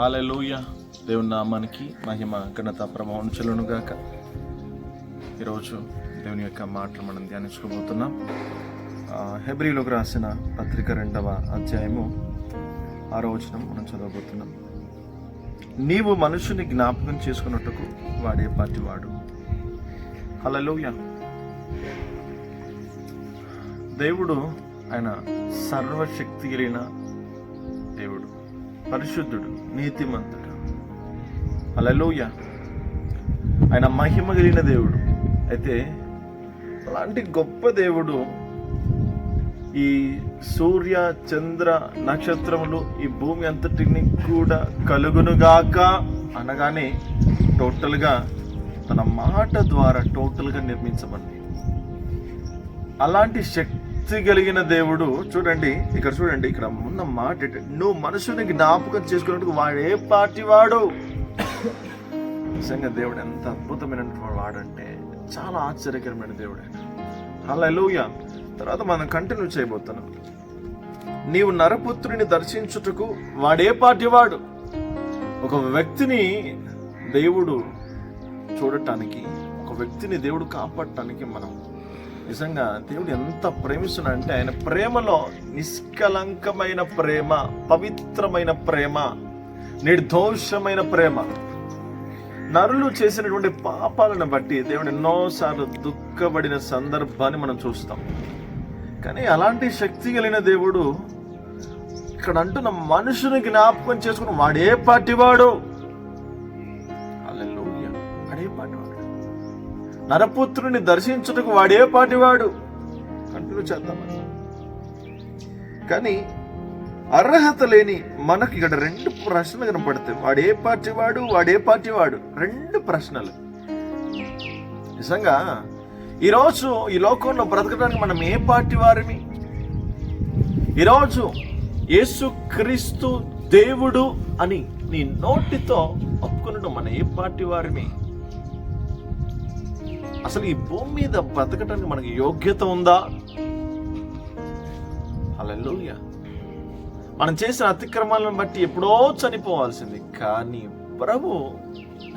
Hallelujah దేవుని నామానికి మహిమ ఘనత ప్రభావం చెల్లును గాక ఈరోజు దేవుని యొక్క మాటలు మనం ధ్యానించుకోబోతున్నాం. హెబ్రిలోకి హెబ్రీలోకి రాసిన పత్రిక రెండవ అధ్యాయము ఆరో వచనం మనం చదవబోతున్నాం. నీవు మనుషుని జ్ఞాపకం చేసుకున్నట్టుకు వాడే పాటివాడు వాడు దేవుడు ఆయన సర్వశక్తి కలిగిన దేవుడు. పరిశుద్ధుడు నీతిమంతుడు. అలలోయ ఆయన మహిమ కలిగిన దేవుడు. అయితే అలాంటి గొప్ప దేవుడు ఈ సూర్య చంద్ర నక్షత్రములు ఈ భూమి అంతటిని కూడా కలుగునుగాక అనగానే టోటల్గా తన మాట ద్వారా టోటల్గా నిర్మించబడింది అలాంటి శక్తి కలిగిన దేవుడు చూడండి ఇక్కడ చూడండి ఇక్కడ ఉన్న మాట నువ్వు మనుషుని జ్ఞాపకం చేసుకున్నట్టు వాడే పార్టీ వాడు? నిజంగా దేవుడు ఎంత అద్భుతమైన వాడంటే చాలా ఆశ్చర్యకరమైన దేవుడు. అలా హల్లెలూయా. తర్వాత మనం కంటిన్యూ చేయబోతున్నాం. నీవు నరపుత్రుని దర్శించుటకు వాడే పార్టీ వాడు? ఒక వ్యక్తిని దేవుడు చూడటానికి ఒక వ్యక్తిని దేవుడు కాపాడటానికి మనం నిజంగా దేవుడు ఎంత ప్రేమిస్తున్నాడంటే ఆయన ప్రేమలో నిష్కలంకమైన ప్రేమ పవిత్రమైన ప్రేమ నిర్దోషమైన ప్రేమ. నరులు చేసినటువంటి పాపాలను బట్టి దేవుడు ఎన్నోసార్లు దుఃఖపడిన సందర్భాన్ని మనం చూస్తాం. కానీ అలాంటి శక్తి కలిగిన దేవుడు ఇక్కడ అంటున్న మనుషుని జ్ఞాపకం చేసుకుని వాడే పార్టీ నరపుత్రుని దర్శించుటకు వాడే పాటివాడు. కంటిన్యూ చేద్దామని కానీ అర్హత లేని మనకి ఇక్కడ రెండు ప్రశ్నలు కనపడతాయి. వాడే పార్టీ వాడు వాడే పార్టీ వాడు రెండు ప్రశ్నలు. నిజంగా ఈరోజు ఈ లోకంలో బ్రతకడానికి మనం ఏ పార్టీ వారిమి ఈరోజు యేసు క్రీస్తు దేవుడు అని నీ నోటితో ఒప్పుకున్నట్టు మన ఏ పార్టీ వారిమి అసలు ఈ భూమి మీద బ్రతకటానికి మనకి యోగ్యత ఉందా? హల్లెలూయా. మనం చేసిన అతిక్రమాలను బట్టి ఎప్పుడో చనిపోవాల్సింది. కానీ ప్రభు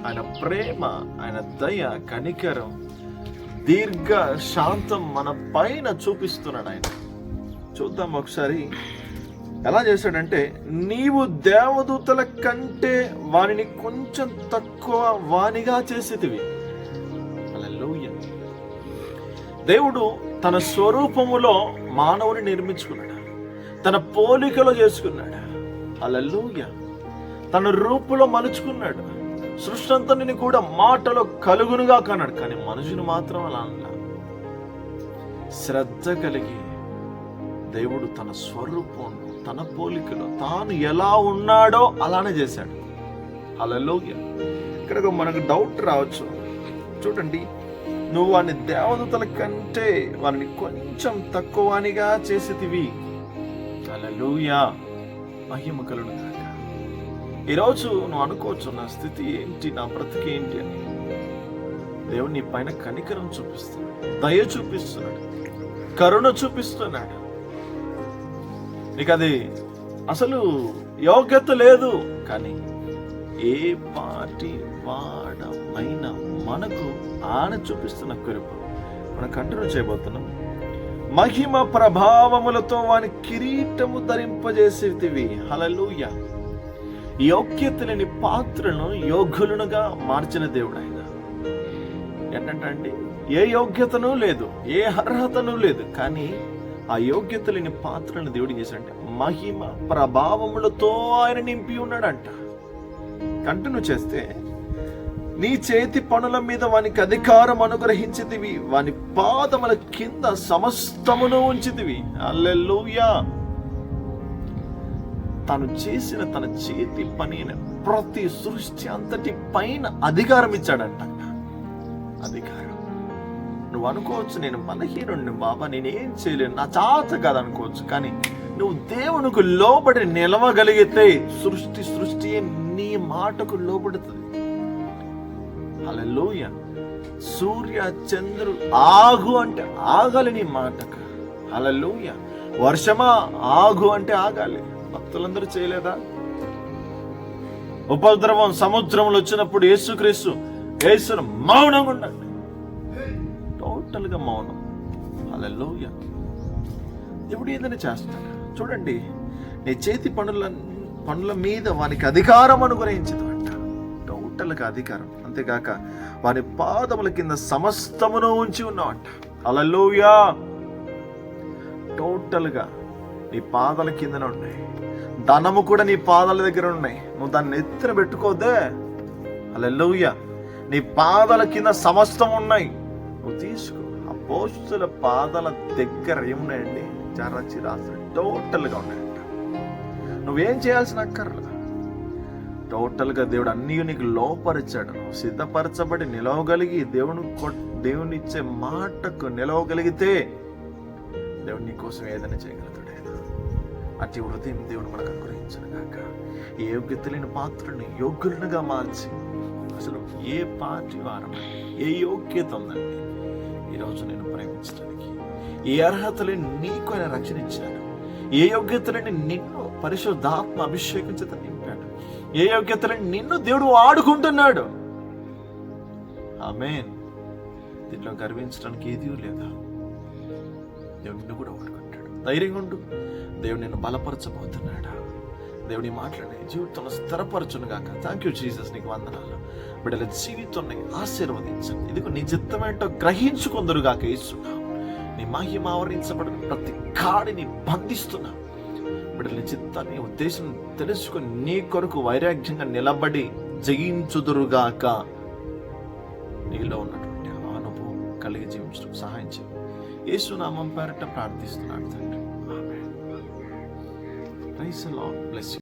ఆయన ప్రేమ ఆయన దయ కనికరం దీర్ఘ శాంతం మన పైన చూపిస్తున్నాడు ఆయన. చూద్దాం ఒకసారి. ఎలా చేశాడంటే నీవు దేవదూతల కంటే వానిని కొంచెం తక్కువ వానిగా చేసేటివి. హల్లెలూయా. దేవుడు తన స్వరూపములో మానవుని నిర్మించుకున్నాడు. తన పోలికలో చేసుకున్నాడు. అలల్లుయ తన రూపులో మలుచుకున్నాడు. సృష్టి అంతటిని కూడా మాటలో కలుగునుగా కన్నాడు. కానీ మనుషుని మాత్రం అలా అన్నా శ్రద్ధ కలిగి దేవుడు తన స్వరూపం తన పోలికలో తాను ఎలా ఉన్నాడో అలానే చేశాడు. అలలోయ ఇక్కడ మనకు డౌట్ రావచ్చు. చూడండి. నువ్వు వాని దేవదూతల కంటే వారిని కొంచెం తక్కువనిగా చేసేటివి అలలుయా మహిమ కలుడు గాక. ఈరోజు నువ్వు అనుకోవచ్చు నా స్థితి ఏంటి? నా బ్రతికి ఏంటి అని. దేవుడు నీ పైన కనికరం చూపిస్తున్నాడు. దయ చూపిస్తున్నాడు. కరుణ చూపిస్తున్నాడు. నీకు అది అసలు యోగ్యత లేదు. కానీ ఏ పాటి వాడమైన మనకు ఆయన చూపిస్తున్న కృప మనం కంటిన్యూ చేయబోతున్నాం. మహిమ ప్రభావములతో వాని కిరీటము ధరింపజేసేవి హలలుయ యోగ్యత లేని పాత్రను యోగ్యులనుగా మార్చిన దేవుడు ఆయన ఏంటంటే అండి ఏ యోగ్యతను లేదు ఏ అర్హతను లేదు కానీ ఆ యోగ్యత లేని పాత్రను దేవుడు చేశాడంటే మహిమ ప్రభావములతో ఆయన నింపి ఉన్నాడంట. కంటిన్యూ చేస్తే నీ చేతి పనుల మీద వానికి అధికారం అనుగ్రహించితివి. వాని పాదముల కింద సమస్తమును ఉంచితివి. అల్లెలుయా తను చేసిన తన చేతి పని ప్రతి సృష్టి అంతటి పైన అధికారం ఇచ్చాడంట. అధికారం. నువ్వు అనుకోవచ్చు నేను బలహీనుడిని బాబా నేనేం చేయలేను. నా చాత కాదు అనుకోవచ్చు. కానీ నువ్వు దేవునికి లోబడి నిలవగలిగితే సృష్టి సృష్టి నీ మాటకు లోబడుతుంది. అలలోయ సూర్య చంద్రుడు ఆగు అంటే ఆగలని నీ మాటకు. హల్లెలూయ. వర్షమా? ఆగు అంటే ఆగాలి. భక్తులందరూ చేయలేదా? ఉపద్రవం సముద్రంలో వచ్చినప్పుడు యేసుక్రీస్తు యేసును మౌనంగా ఉండండి. టోటల్గా మౌనం. అలలోయ దేవుడు ఏదైనా చేస్తాడు? చూడండి నీ చేతి పనుల పనుల మీద వానికి అధికారం అనుగ్రహించదు. అంట అధికారం. అంతేగాక వారి పాదముల కింద సమస్తమును ఉంచి ఉన్నావంట. అలలోయా టోటల్గా నీ పాదాల కిందనే ఉన్నాయి. ధనము కూడా నీ పాదాల దగ్గర ఉన్నాయి. నువ్వు దాన్ని ఎత్తున పెట్టుకోదే. హల్లెలూయా! నీ పాదాల కింద సమస్తం ఉన్నాయి. నువ్వు తీసుకో. ఆ పోస్టుల పాదాల దగ్గర ఏమున్నాయండి? చరచి రాసి టోటల్గా ఉన్నాయంట. నువ్వేం చేయాల్సిన అక్కర్లా? టోటల్గా దేవుడు అన్ని నీకు లోపరిచాడు. నువ్వు సిద్ధపరచబడి నిలవగలిగి దేవుని దేవునిచ్చే దేవుని ఇచ్చే మాటకు నిలవగలిగితే దేవుడు నీ కోసం ఏదైనా చేయగలుగుతాడు. ఆయన అట్టి హృదయం దేవుడు మనకు అనుగ్రహించను కాక ఏ యోగ్యత లేని పాత్రని యోగ్యులుగా మార్చి అసలు ఏ పార్టీ వారం ఏ యోగ్యత ఉందండి? ఈరోజు నేను ప్రేమించడానికి ఏ అర్హత లేని నీకు ఆయన రక్షణ ఇచ్చాడు. ఏ యోగ్యత లేని నిన్ను పరిశుద్ధాత్మ అభిషేకం చేత ఏ యోగ్యతలని నిన్ను దేవుడు ఆడుకుంటున్నాడు ఆమేన్. దీంట్లో గర్వించడానికి ఏదీ లేదా? దేవుడు నిన్ను కూడా వాడుకుంటాడు ధైర్యంగా ఉండు. దేవుడు నిన్ను బలపరచబోతున్నాడా? దేవుని మాట్లాడి జీవితంలో స్థిరపరచును గాక థ్యాంక్ యూ జీసస్ నీకు వందనాలు. బిడ్డల జీవితాన్ని ఆశీర్వదించండి. ఇదిగో నీ చిత్తమేంటో గ్రహించుకుందరు గాక ఇస్తున్నావు నీ మహిమ ఆవరించబడిన ప్రతి కాడిని బంధిస్తున్నా. బిడ్డల చిత్తాన్ని ఉద్దేశం తెలుసుకొని నీ కొరకు వైరాగ్యంగా నిలబడి జయించుదురుగాక. నీలో ఉన్నటువంటి అనుభవం కలిగి జీవించడం సహాయం చేయి. యేసునామం పేరట ప్రార్థిస్తున్నాడు తండ్రి. Price bless